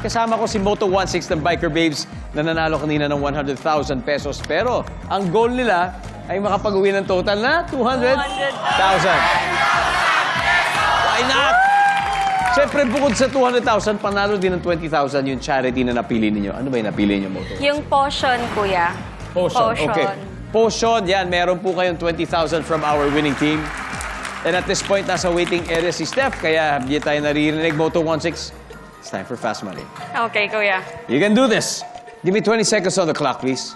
Kasama ko si Moto16 ng Biker Babes na nanalo kanina ng 100,000 pesos. Pero ang goal nila ay makapag-uwi ng total na 200,000. Why not? Siyempre, bukod sa 200,000, panalo din ng 20,000 yung charity na napili ninyo. Ano ba yung napili niyo, Moto? Yung potion, kuya. Potion. Okay. Potion, yan. Meron po kayong 20,000 from our winning team. And at this point, nasa waiting area si Steph. Kaya hindi tayo naririnig. Moto16, it's time for fast money. Okay, kuya. You can do this. Give me 20 seconds on the clock, please.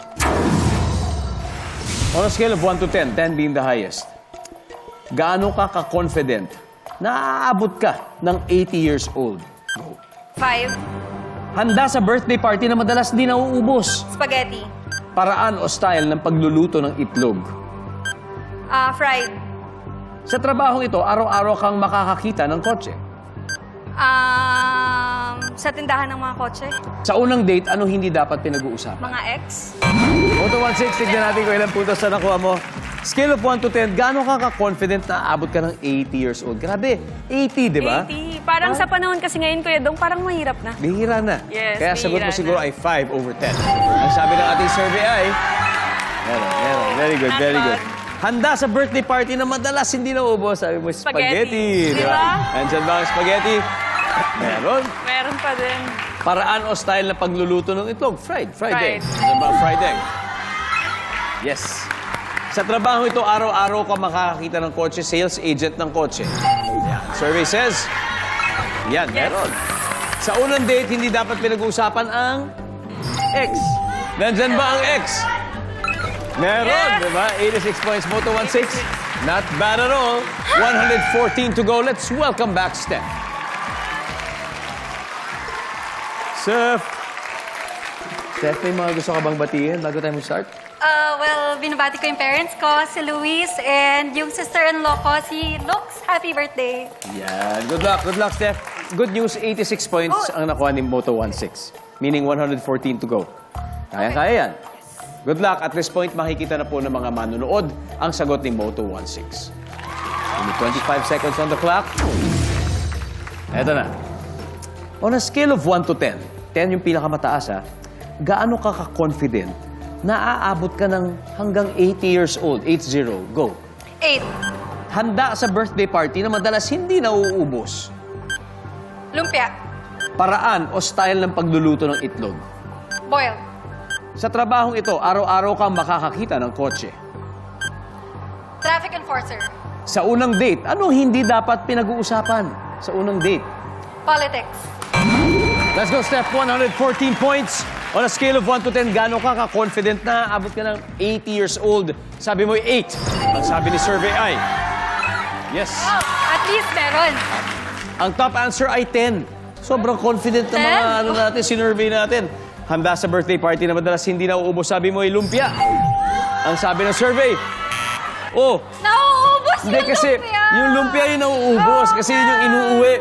On a scale of 1 to 10, 10 being the highest, gaano ka ka-confident na aabot ka ng 80 years old? Five. Handa sa birthday party na madalas di nauubos. Spaghetti. Paraan o style ng pagluluto ng itlog. Ah, fried. Sa trabahong ito, araw-araw kang makakakita ng kotse. Um, sa tindahan ng mga kotse. Sa unang date, anong hindi dapat pinag-uusapan? Mga ex. Moto 16, tignan natin kung ilang puntos na nakuha mo. Scale of 1 to 10, gaano ka ka-confident na aabot ka ng 80 years old? Grabe, 80, di ba? 80. Parang sa panahon kasi ngayon, kuya, dong parang mahirap na. Bihira na. Yes, Kaya sagot mo bihira siguro na. ay 5 over 10. Ang sabi ng ating survey ay... Meron, meron. Very good, very good. Handa sa birthday party na madalas hindi nauubos. Sabi mo, spaghetti. Spaghetti. Di ba? Andyan ba ang spaghetti? Meron. Meron pa din. Paraan o style na pagluluto ng itlog? Fried. Fried, egg. Fried. Ano ba ang fried egg? Yes. Sa trabaho ito, araw-araw ka makakakita ng kotse, sales agent ng kotse. Yan. Survey says, yan, Yes. meron. Sa unang date, hindi dapat pinag-uusapan ang ex. Nandyan ba ang ex? Meron, Yes. di ba? 86 points, Moto 16. Not bad at all. 114 to go. Let's welcome back Steph. Steph. Steph, may mga gusto ka bang batiin bago tayo mag-start? Uh, well, binabati ko yung parents ko, si Luis, and yung sister-in-law ko, si Lux. Happy birthday. Yan. Good luck. Good luck, Steph. Good news, 86 points Oh. ang nakuha ni Moto 16. Meaning 114 to go. Kaya-kaya yan. Good luck. At this point, makikita na po ng mga manunood ang sagot ni Moto 16. Give me 25 seconds on the clock. Eto na. On a scale of 1 to 10, 10 yung pinakamataas ha, gaano ka ka-confident na aabot ka ng hanggang 80 years old? 8-0. Go. Eight. Handa sa birthday party na madalas hindi nauubos. Lumpia. Paraan o style ng pagluluto ng itlog. Boil. Sa trabahong ito, araw-araw kang makakakita ng kotse. Traffic enforcer. Sa unang date, anong hindi dapat pinag-uusapan sa unang date? Politics. Let's go, Steph. 114 points. On a scale of 1 to 10, gano'n ka ka-confident na abot ka ng 80 years old? Sabi mo 8. Ang sabi ni survey ay... Yes. Oh, at least meron. Ang top answer ay 10. Sobrang confident na mga 10? ano natin, sinurvey natin. Handa sa birthday party na madalas hindi nauubos. Sabi mo ay lumpia. Ang sabi ng survey, oh, Nauubos hindi yung kasi lumpia. yung lumpia yung nauubos. Kasi yun yung inuuwi.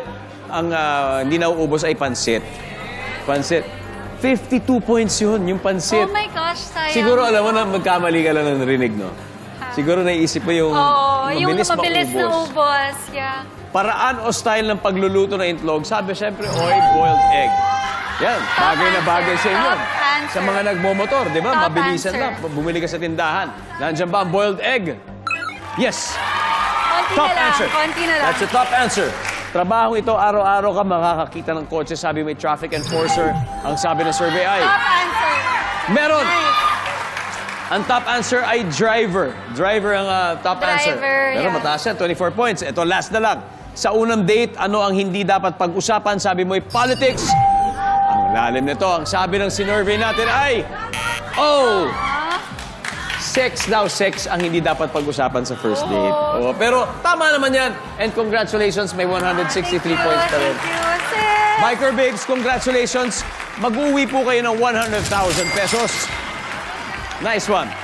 Ang ah, hindi nauubos ay pansit. Pansit. 52 points yun, yung pansit. Oh my gosh, sayang. Siguro alam mo na magkamali ka lang ng narinig, no? Siguro naisip mo yung Oo, yung mabilis mabilis na maubos. ubos. Yeah. Paraan o style ng pagluluto ng itlog, sabi siyempre, oy, boiled egg. Yan, bagay na bagay sa inyo. Sa mga nagmomotor, di ba? Top Mabilisan answer. lang. Bumili ka sa tindahan. Nandiyan ba ang boiled egg? Yes. Konti Top na lang. answer. Konti na lang. That's the top answer. Trabaho ito, araw-araw ka makakakita ng kotse. Sabi may traffic enforcer. Ang sabi ng survey ay, Top answer. meron. Ang top answer ay driver. Driver ang ah, top answer. Driver, Pero yeah. mataas yan, 24 points. Ito, last na lang. Sa unang date, ano ang hindi dapat pag-usapan? Sabi mo ay politics. Ang lalim nito. Ang sabi ng sinurvey natin ay, oh, sex daw, sex ang hindi dapat pag-usapan sa first date. Oh, pero tama naman yan. And congratulations, may 163 Thank you, points pa rin. Thank you, sis. Biker Babes, congratulations. Mag-uwi po kayo ng 100,000 pesos. Nice one.